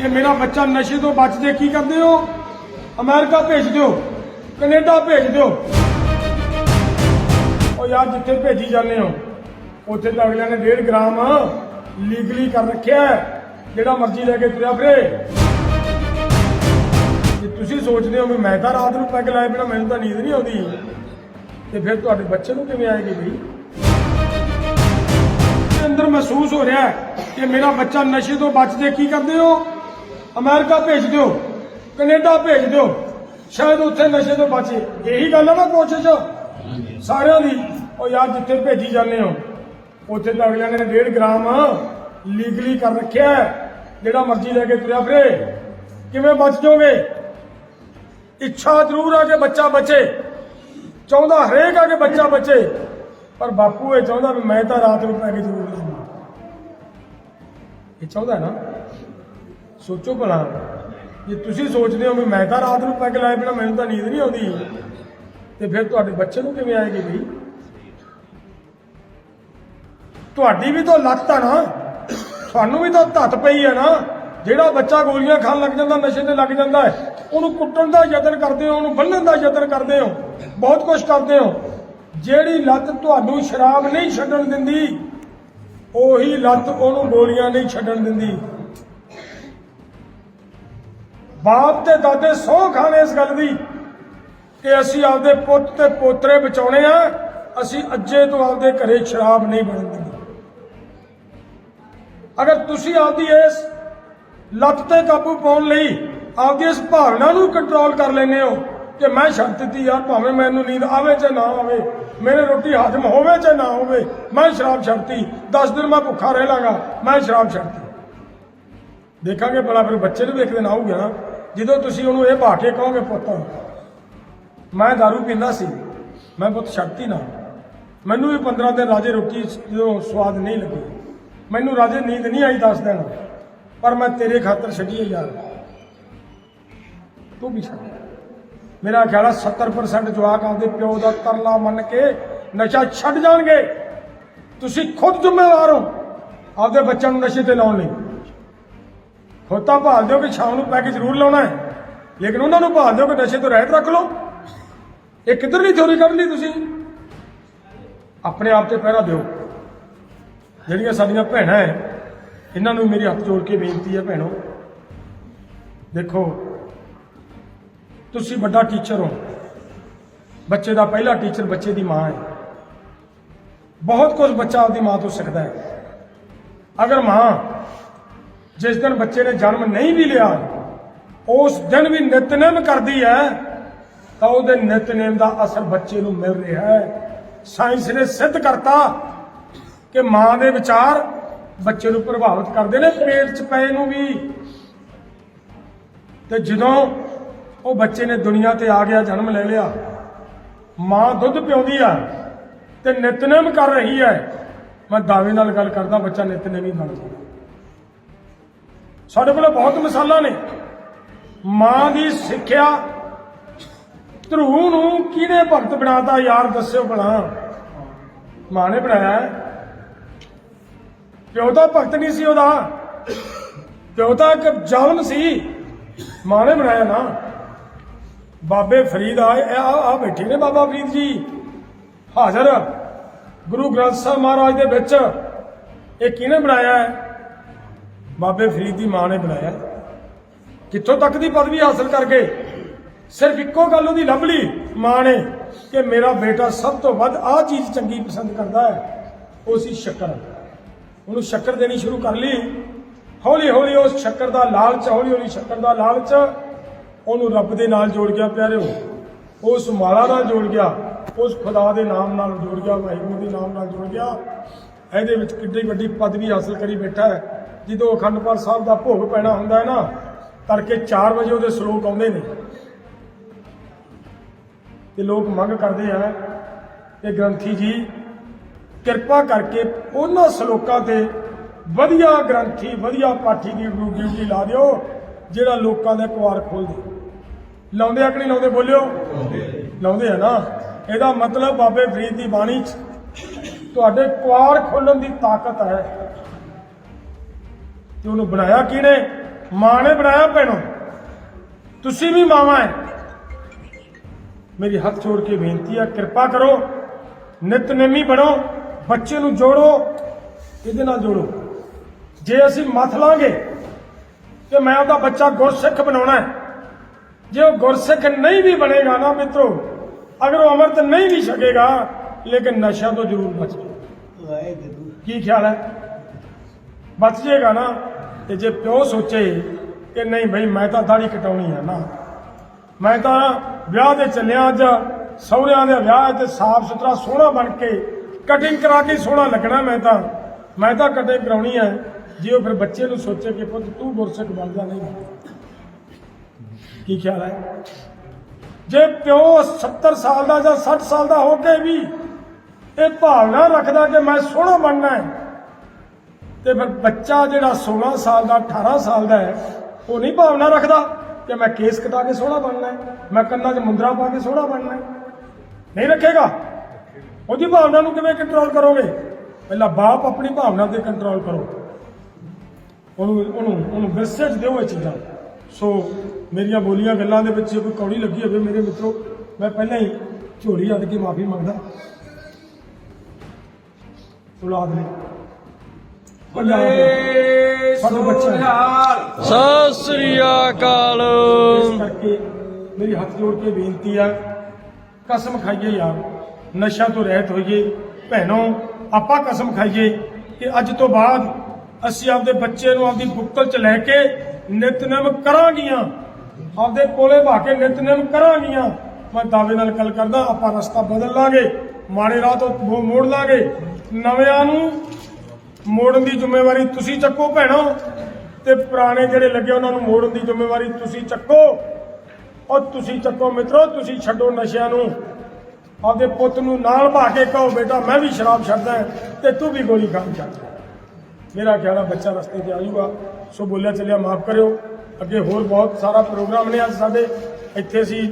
ਕਿ ਮੇਰਾ ਬੱਚਾ ਨਸ਼ੇ ਤੋਂ ਬਚਦੇ ਕੀ ਕਰਦੇ ਹੋ? ਅਮਰੀਕਾ ਭੇਜ ਦਿਓ। ਕੈਨੇਡਾ ਭੇਜ ਦਿਓ। ਉਹ ਯਾਰ, ਜਿੱਥੇ ਭੇਜੀ ਜਾਂਦੇ ਹੋ, ਉੱਥੇ ਤਾਂ ਅਗਲਿਆਂ ਨੇ 1.5 ਗ੍ਰਾਮ ਲੀਗਲੀ ਕਰ ਰੱਖਿਆ ਜਿਹੜਾ ਮਰਜ਼ੀ ਲੈ ਕੇ ਤੁਰਿਆ ਫਿਰੇ। ਜੇ ਤੁਸੀਂ ਸੋਚਦੇ ਹੋ ਵੀ ਮੈਂ ਤਾਂ ਰਾਤ ਨੂੰ ਪੈਗ ਲਾਏ ਬਿਨਾ ਮੈਨੂੰ ਤਾਂ ਨੀਂਦ ਨਹੀਂ ਆਉਂਦੀ, ਤੇ ਫਿਰ ਤੁਹਾਡੇ ਬੱਚੇ ਨੂੰ ਕਿਵੇਂ ਆਏਗੀ ਬਈ? ਅੰਦਰ ਮਹਿਸੂਸ ਹੋ ਰਿਹਾ ਕਿ ਮੇਰਾ ਬੱਚਾ ਨਸ਼ੇ ਤੋਂ ਬਚਦੇ ਕੀ ਕਰਦੇ ਹੋ? ਅਮਰੀਕਾ ਭੇਜ ਦਿਓ, ਕੈਨੇਡਾ ਭੇਜ ਦਿਓ। ਸ਼ਾਇਦ ਉੱਥੇ ਨਸ਼ੇ ਤੋਂ ਬਚੇ। ਇਹੀ ਗੱਲ ਹੈ ਨਾ ਕੋਸ਼ਿਸ਼। ਸਾਰਿਆਂ ਦੀ। ਉਹ ਯਾਰ ਜਿੱਥੇ ਭੇਜੀ ਜਾਂਦੇ ਹੋ, ਉੱਥੇ ਤਾਂ ਅਗਲਿਆਂ ਨੇ 1.5 ਗ੍ਰਾਮ ਲੀਗਲੀ ਕਰ ਰੱਖਿਆ ਜਿਹੜਾ ਮਰਜ਼ੀ ਲੈ ਕੇ ਤੁਰਿਆ ਫਿਰੇ। ਕਿਵੇਂ ਬਚ ਜਾਓਗੇ? ਇੱਛਾ ਜ਼ਰੂਰ ਆ ਕਿ ਬੱਚਾ ਬਚੇ। ਚਾਹੁੰਦਾ ਹਰੇਕ ਆ ਕਿ ਬੱਚਾ ਬਚੇ। ਪਰ ਬਾਪੂ ਇਹ ਚਾਹੁੰਦਾ ਵੀ ਮੈਂ ਤਾਂ ਰਾਤ ਨੂੰ ਪੈ ਕੇ ਜ਼ਰੂਰ ਇਹ ਚਾਹੁੰਦਾ ਨਾ। ਸੋਚੋ ਭਲਾ। ਜੇ ਤੁਸੀਂ ਸੋਚਦੇ ਹੋ ਵੀ ਮੈਂ ਤਾਂ ਰਾਤ ਨੂੰ ਪੈਗ ਲਾਏ ਬਿਨਾ ਮੈਨੂੰ ਤਾਂ ਨੀਂਦ ਨਹੀਂ ਆਉਂਦੀ। ਤੇ ਫਿਰ ਤੁਹਾਡੇ ਬੱਚੇ ਨੂੰ ਕਿਵੇਂ ਆਏਗੀ ਬਈ? ਤੁਹਾਡੀ ਵੀ ਤਾਂ ਲੱਤ ਆ ਨਾ। ਤੁਹਾਨੂੰ ਵੀ ਤਾਂ ਧੱਤ ਪਈ ਹੈ ਨਾ। ਜਿਹੜਾ ਬੱਚਾ ਗੋਲੀਆਂ ਖਾਣ ਲੱਗ ਜਾਂਦਾ, ਨਸ਼ੇ ਤੇ ਲੱਗ ਜਾਂਦਾ ਹੈ, ਉਹਨੂੰ ਕੁੱਟਣ ਦਾ ਯਤਨ ਕਰਦੇ ਹੋ, ਉਹਨੂੰ ਬੰਨਣ ਦਾ ਯਤਨ ਕਰਦੇ ਹੋ, ਬਹੁਤ ਕੁਝ ਕਰਦੇ ਹੋ। ਜਿਹੜੀ ਲੱਤ ਤੁਹਾਨੂੰ ਸ਼ਰਾਬ ਨਹੀਂ ਛੱਡਣ ਦਿੰਦੀ, ਉਹੀ ਲੱਤ ਉਹਨੂੰ ਗੋਲੀਆਂ ਨਹੀਂ ਛੱਡਣ ਦਿੰਦੀ। ਬਾਪ ਤੇ ਦਾਦੇ ਸਹੁੰ ਖਾਣੇ ਇਸ ਗੱਲ ਦੀ ਕਿ ਅਸੀਂ ਆਪਦੇ ਪੁੱਤ ਤੇ ਪੋਤਰੇ ਬਚਾਉਣੇ ਆ, ਅਸੀਂ ਅੱਜੇ ਤੋਂ ਆਪਦੇ ਘਰੇ ਸ਼ਰਾਬ ਨਹੀਂ ਬਣਨ ਦਿੰਦੇ। ਅਗਰ ਤੁਸੀਂ ਆਪਦੀ ਇਸ ਲੱਤ ਤੇ ਕਾਬੂ ਪਾਉਣ ਲਈ ਆਪਦੀ ਇਸ ਭਾਵਨਾ ਨੂੰ ਕੰਟਰੋਲ ਕਰ ਲੈਂਦੇ ਹੋ ਕਿ ਮੈਂ ਛੱਡ ਦਿੱਤੀ ਯਾਰ, ਭਾਵੇਂ ਮੈਨੂੰ ਨੀਂਦ ਆਵੇ ਚਾਹੇ ਨਾ ਆਵੇ, ਮੇਰੇ ਰੋਟੀ ਹਜਮ ਹੋਵੇ ਚਾਹੇ ਨਾ ਹੋਵੇ, ਮੈਂ ਸ਼ਰਾਬ ਛੱਡਤੀ 10 ਦਿਨ ਮੈਂ ਭੁੱਖਾ ਰਹਿ ਲਾਂਗਾ, ਮੈਂ ਸ਼ਰਾਬ ਛੱਡਤੀ ਦੇਖਾਂਗੇ ਭਲਾ ਫਿਰ ਬੱਚੇ ਨੂੰ ਵੇਖਦੇ ਦਿਨ ਆਊਗਾ ਨਾ ਜਦੋਂ ਤੁਸੀਂ ਉਹਨੂੰ ਇਹ ਬਾ ਕੇ ਕਹੋਗੇ, ਪੁੱਤ, ਮੈਂ दारू ਪੀਂਦਾ ਸੀ, ਮੈਂ ਪੁੱਤ ਛੱਡਤੀ ਨਾ ਮੈਨੂੰ ਵੀ 15 ਦਿਨ ਰਾਜੇ ਰੋਟੀ ਜਦੋਂ ਸਵਾਦ ਨਹੀਂ ਲੱਗੀ। ਮੈਨੂੰ ਰਾਜੇ ਨੀਂਦ ਨਹੀਂ ਆਈ 10 ਦਿਨ। ਪਰ ਮੈਂ ਤੇਰੇ ਖਾਤਰ ਛੱਡੀ ਯਾਰ। ਤੂੰ ਵੀ ਛੱਡ। ਮੇਰਾ ਖਿਆਲ ਹੈ 70% ਜਵਾਕ ਆਪਦੇ ਪਿਓ ਦਾ ਤਰਲਾ ਮੰਨ ਕੇ ਨਸ਼ਾ ਛੱਡ ਜਾਣਗੇ। ਤੁਸੀਂ ਖੁਦ ਜ਼ਿੰਮੇਵਾਰ ਹੋ। ਆਪਦੇ ਬੱਚਿਆਂ ਨੂੰ ਨਸ਼ੇ ਤੇ ਲਾਉਣ ਲਈ। ਖੁਦ ਤਾਂ ਭਾਲ ਦਿਓ ਕਿ ਸ਼ਾਮ ਨੂੰ ਪੈਗ ਜ਼ਰੂਰ ਲਾਉਣਾ ਹੈ। ਲੇਕਿਨ ਉਹਨਾਂ ਨੂੰ ਭਾਲ ਦਿਓ ਕਿ ਨਸ਼ੇ ਤੋਂ ਰਹਿਤ ਰੱਖ ਲਓ। ਇਹ ਕਿੱਧਰ ਨਹੀਂ ਚੋਰੀ ਕਰ ਲਈ ਤੁਸੀਂ? ਆਪਣੇ ਆਪ ਤੇ ਪਹਿਰਾ ਦਿਓ। ਜਿਹੜੀਆਂ ਸਾਡੀਆਂ ਭੈਣਾਂ ਹੈ, ਇਹਨਾਂ ਨੂੰ ਮੇਰੀ ਹੱਥ ਜੋੜ ਕੇ ਬੇਨਤੀ ਹੈ ਭੈਣੋ। ਦੇਖੋ, ਤੁਸੀਂ ਵੱਡਾ ਟੀਚਰ ਹੋ। ਬੱਚੇ ਦਾ ਪਹਿਲਾ ਟੀਚਰ ਬੱਚੇ ਦੀ ਮਾਂ ਹੈ। ਬਹੁਤ ਕੁਝ ਬੱਚਾ ਆਪਦੀ ਮਾਂ ਤੋਂ ਸਿੱਖਦਾ ਹੈ। ਅਗਰ ਮਾਂ ਜਿਸ ਦਿਨ ਬੱਚੇ ਨੇ ਜਨਮ ਨਹੀਂ ਵੀ ਲਿਆ, ਉਸ ਦਿਨ ਵੀ ਨਿਤਨੇਮ ਕਰਦੀ ਹੈ, ਤਾਂ ਉਹਦੇ ਨਿਤਨੇਮ ਦਾ ਅਸਰ ਬੱਚੇ ਨੂੰ ਮਿਲ ਰਿਹਾ ਹੈ। ਸਾਇੰਸ ਨੇ ਸਿੱਧ ਕਰਤਾ ਕਿ ਮਾਂ ਦੇ ਵਿਚਾਰ ਬੱਚੇ ਨੂੰ ਪ੍ਰਭਾਵਿਤ ਕਰਦੇ ਨੇ, ਪੇਟ 'ਚ ਪਏ ਨੂੰ ਵੀ। ਤੇ ਜਦੋਂ ਉਹ ਬੱਚੇ ਨੇ ਦੁਨੀਆ ਤੇ ਆ ਗਿਆ, ਜਨਮ ਲੈ ਲਿਆ, ਮਾਂ ਦੁੱਧ ਪਿਉਂਦੀ ਆ ਤੇ ਨਿਤਨੇਮ ਕਰ ਰਹੀ ਹੈ। ਮੈਂ ਦਾਅਵੇ ਨਾਲ ਗੱਲ ਕਰਦਾ, ਬੱਚਾ ਨਿਤਨੇਮ ਹੀ ਬਣ ਜਾਂਦਾ। ਸਾਡੇ ਕੋਲ ਬਹੁਤ ਮਿਸਾਲਾਂ ਨੇ। ਮਾਂ ਦੀ ਸਿੱਖਿਆ ਧਰੂ ਨੂੰ ਕਿਹਨੇ ਭਗਤ ਬਣਾਤਾ ਯਾਰ ਦੱਸਿਓ ਭਲਾ। ਮਾਂ ਨੇ ਬਣਾਇਆ ਹੈ। ਪਿਓ ਤਾਂ ਭਗਤ ਨਹੀਂ ਸੀ ਉਹਦਾ। ਪਿਓ ਤਾਂ ਇੱਕ ਜ਼ਾਲਮ ਸੀ। ਮਾਂ ਨੇ ਬਣਾਇਆ ਨਾ। ਬਾਬੇ ਫਰੀਦ ਆਏ ਆ ਆ ਬੈਠੇ ਨੇ ਬਾਬਾ ਫਰੀਦ ਜੀ। ਹਾਜ਼ਰ। ਗੁਰੂ ਗ੍ਰੰਥ ਸਾਹਿਬ ਮਹਾਰਾਜ ਦੇ ਵਿੱਚ ਇਹ ਕਿਹਨੇ ਬਣਾਇਆ ਹੈ? ਬਾਬੇ ਫਰੀਦ ਦੀ ਮਾਂ ਨੇ ਬਣਾਇਆ। ਕਿੱਥੋਂ ਤੱਕ ਦੀ ਪਦਵੀ ਹਾਸਲ ਕਰਕੇ? ਸਿਰਫ ਇੱਕੋ ਗੱਲ ਉਹਦੀ ਲੱਭ ਲਈ ਮਾਂ ਨੇ ਕਿ ਮੇਰਾ ਬੇਟਾ ਸਭ ਤੋਂ ਵੱਧ ਆਹ ਚੀਜ਼ ਚੰਗੀ ਪਸੰਦ ਕਰਦਾ ਹੈ, ਉਹ ਸੀ ਸ਼ੱਕਰ। ਉਹਨੂੰ ਸ਼ੱਕਰ ਦੇਣੀ ਸ਼ੁਰੂ ਕਰ ਲਈ। ਹੌਲੀ ਹੌਲੀ ਉਸ ਸ਼ੱਕਰ ਦਾ ਲਾਲਚ ਹੌਲੀ ਹੌਲੀ ਸ਼ੱਕਰ ਦਾ ਲਾਲਚ ਉਹਨੂੰ ਰੱਬ ਦੇ ਨਾਲ ਜੋੜ ਗਿਆ, ਪਿਆਰਿਓ। ਉਸ ਮਾਲਾ ਨਾਲ ਜੋੜ ਗਿਆ, ਉਸ ਖੁਦਾ ਦੇ ਨਾਮ ਨਾਲ ਜੋੜ ਗਿਆ, ਵਾਹਿਗੁਰੂ ਦੇ ਨਾਮ ਨਾਲ ਜੋੜ ਗਿਆ। ਇਹਦੇ ਵਿੱਚ ਕਿੱਡੀ ਵੱਡੀ ਪਦਵੀ ਹਾਸਲ ਕਰੀ ਬੈਠਾ ਹੈ। ਜਦੋਂ ਅਖੰਡ ਪਾਠ ਸਾਹਿਬ ਦਾ ਭੋਗ ਪੈਣਾ ਹੁੰਦਾ ਹੈ ਨਾ ਤੜਕੇ 4 ਵਜੇ ਉਹਦੇ ਸ਼ਲੋਕ ਆਉਂਦੇ ਨੇ। ਤੇ ਲੋਕ ਮੰਗ ਕਰਦੇ ਆ ਕਿ ਗ੍ਰੰਥੀ ਜੀ ਕਿਰਪਾ ਕਰਕੇ ਉਹਨਾਂ ਸ਼ਲੋਕਾਂ ਤੇ ਵਧੀਆ ਗ੍ਰੰਥੀ ਵਧੀਆ ਪਾਠੀ ਦੀ ਡਿਊ- ਡਿਊਟੀ ਲਾ ਦਿਓ ਜਿਹੜਾ ਲੋਕਾਂ ਦੇ ਕੁਆਰ ਖੋਲ ਦੇ। ਲਾਉਂਦੇ ਆ ਕਿ ਨਹੀਂ ਲਾਉਂਦੇ ਬੋਲਿਓ? ਲਾਉਂਦੇ ਆ। ਨਾ। ਇਹਦਾ ਮਤਲਬ ਬਾਬੇ ਫਰੀਦ ਦੀ ਬਾਣੀ 'ਚ ਤੁਹਾਡੇ ਕੁਆਰ ਖੋਲਣ ਦੀ ਤਾਕਤ ਹੈ। ਤੇ ਉਹਨੂੰ ਬਣਾਇਆ ਕਿਹਨੇ? ਮਾਂ ਨੇ ਬਣਾਇਆ ਭੈਣੋ। ਤੁਸੀਂ ਵੀ ਮਾਵਾਂ ਹੈ ਮੇਰੀ ਹੱਥ ਜੋੜ ਕੇ ਬੇਨਤੀ ਹੈ ਕਿਰਪਾ ਕਰੋ ਨਿਤਨੇਮੀ ਬਣੋ ਬੱਚੇ ਨੂੰ ਜੋੜੋ ਇਹਦੇ ਨਾਲ ਜੋੜੋ। ਜੇ ਅਸੀਂ ਮੱਥ ਲਾਂਗੇ ਕਿ ਮੈਂ ਉਹਦਾ ਬੱਚਾ ਗੁਰਸਿੱਖ ਬਣਾਉਣਾ ਹੈ ਜੇ ਉਹ ਗੁਰਸਿੱਖ ਨਹੀਂ ਵੀ ਬਣੇਗਾ ਨਾ ਮਿੱਤਰੋ ਅਗਰ ਉਹ ਅਮਰਤ ਨਹੀਂ ਵੀ ਛਕੇਗਾ ਲੇਕਿਨ ਨਸ਼ਾ ਤੋਂ ਜ਼ਰੂਰ ਬਚੇ ਕੀ ਖਿਆਲ ਹੈ ਬਚ ਜਾਏਗਾ ਨਾ। ਤੇ ਜੇ ਪਿਓ ਸੋਚੇ ਕਿ ਨਹੀਂ ਭਾਈ ਮੈਂ ਤਾਂ ਦਾੜੀ ਕਟਾਉਣੀ ਹੈ ਨਾ, ਮੈਂ ਤਾਂ ਵਿਆਹ ਦੇ ਚੱਲਿਆ ਅੱਜ ਸਹੁਰਿਆਂ ਦੇ ਵਿਆਹ ਤੇ ਸਾਫ਼ ਸੁਥਰਾ ਸੋਹਣਾ ਬਣ ਕੇ ਕਟਿੰਗ ਕਰਾ ਕੇ ਸੋਹਣਾ ਲੱਗਣਾ ਮੈਂ ਤਾਂ ਮੈਂ ਤਾਂ ਕਟਿੰਗ ਕਰਾਉਣੀ ਹੈ ਜੇ ਉਹ ਫਿਰ ਬੱਚੇ ਨੂੰ ਸੋਚੇ ਕਿ ਪੁੱਤ ਤੂੰ ਗੁਰਸਿੱਖ ਬਣਦਾ ਨਹੀਂ। ਕੀ ਖਿਆਲ ਹੈ? ਜੇ ਪਿਓ 70 ਸਾਲ ਦਾ ਜਾਂ 60 ਸਾਲ ਦਾ ਹੋ ਕੇ ਵੀ ਇਹ ਭਾਵਨਾ ਰੱਖਦਾ ਕਿ ਮੈਂ ਸੋਹਣਾ ਬਣਨਾ ਹੈ ਤੇ ਫਿਰ ਬੱਚਾ ਜਿਹੜਾ 16 ਸਾਲ ਦਾ 18 ਸਾਲ ਦਾ ਹੈ, ਉਹ ਨਹੀਂ ਭਾਵਨਾ ਰੱਖਦਾ ਕਿ ਮੈਂ ਕੇਸ ਕਟਾ ਕੇ ਸੋਹਣਾ ਬਣਨਾ ਹੈ, ਮੈਂ ਕੰਨਾਂ 'ਚ ਮੁੰਦਰਾ ਪਾ ਕੇ ਸੋਹਣਾ ਬਣਨਾ ਹੈ। ਨਹੀਂ ਰੱਖੇਗਾ। ਉਹਦੀ ਭਾਵਨਾ ਨੂੰ ਕਿਵੇਂ ਕੰਟਰੋਲ ਕਰੋਗੇ? ਪਹਿਲਾਂ ਬਾਪ ਆਪਣੀ ਭਾਵਨਾ ਤੇ ਕੰਟਰੋਲ ਕਰੋ। ਉਹਨੂੰ ਉਹਨੂੰ ਉਹਨੂੰ ਵਿਰਸੇ 'ਚ ਦਿਓ ਇਹ ਚੀਜ਼ਾਂ। ਸੋ ਮੇਰੀਆਂ ਬੋਲੀਆਂ ਗੱਲਾਂ ਦੇ ਵਿੱਚ ਕੋਈ ਕੌੜੀ ਲੱਗੀ ਹੋਵੇ ਮੇਰੇ ਮਿੱਤਰੋ, ਮੈਂ ਪਹਿਲਾਂ ਹੀ ਝੋਲੀ ਅੱਡ ਕੇ ਮਾਫੀ ਮੰਗਦਾ। ਔਲਾਦ ਲਈ ਪੰਜਾਬ ਦੇ ਸਾਡੇ ਬੱਚੇ ਸਤਿ ਸ੍ਰੀ ਅਕਾਲ। ਇਸ ਕਰਕੇ ਮੇਰੀ ਹੱਥ ਜੋੜ ਕੇ ਬੇਨਤੀ ਆ, ਕਸਮ ਖਾਈਏ ਯਾਰ ਨਸ਼ਾ ਤੋਂ ਰਹਿਤ ਹੋਈਏ। ਭੈਣੋ, ਆਪਾਂ ਕਸਮ ਖਾਈਏ ਕਿ ਅੱਜ ਤੋਂ ਬਾਅਦ ਅਸੀਂ ਆਪਦੇ ਬੱਚੇ ਨੂੰ ਆਪਦੀ ਬੁੱਕਲ 'ਚ ਲੈ ਕੇ ਨਿਤਨੇਮ ਕਰਾਂਗੀਆਂ। ਆਪਦੇ ਕੋਲੇ ਭਾ ਕੇ ਨਿਤਨੇਮ ਕਰਾਂਗੀਆਂ। ਮੈਂ ਦਾਅਵੇ ਨਾਲ ਗੱਲ ਕਰਦਾ, ਆਪਾਂ ਰਸਤਾ ਬਦਲ ਲਾਂਗੇ, ਮਾੜੇ ਰਾਹ ਤੋਂ ਮੋੜ ਲਾਂਗੇ। ਨਵਿਆਂ ਨੂੰ ਮੋੜਨ ਦੀ ਜ਼ਿੰਮੇਵਾਰੀ ਤੁਸੀਂ ਚੱਕੋ ਭੈਣੋ। ਤੇ ਪੁਰਾਣੇ ਜਿਹੜੇ ਲੱਗੇ ਉਹਨਾਂ ਨੂੰ ਮੋੜਨ ਦੀ ਜ਼ਿੰਮੇਵਾਰੀ ਤੁਸੀਂ ਚੱਕੋ। ਔਰ ਤੁਸੀਂ ਚੱਕੋ ਮਿੱਤਰੋ, ਤੁਸੀਂ ਛੱਡੋ ਨਸ਼ਿਆਂ ਨੂੰ। ਆਪਦੇ ਪੁੱਤ ਨੂੰ ਨਾਲ ਭਾ ਕੇ ਕਹੋ, ਬੇਟਾ, ਮੈਂ ਵੀ ਸ਼ਰਾਬ ਛੱਡਦਾ ਹਾਂ ਤੇ ਤੂੰ ਵੀ ਗੋਲੀ ਖਾਣ ਛੱਡ ਮੇਰਾ ਖਿਆਲ ਆ ਬੱਚਾ ਰਸਤੇ ਤੇ ਆ ਜਾਊਗਾ। ਸੋ ਬੋਲਿਆ ਚੱਲਿਆ, ਮਾਫ ਕਰਿਓ। ਅੱਗੇ ਹੋਰ ਬਹੁਤ ਸਾਰਾ ਪ੍ਰੋਗਰਾਮ ਨੇ ਅੱਜ ਸਾਡੇ। ਇੱਥੇ ਅਸੀਂ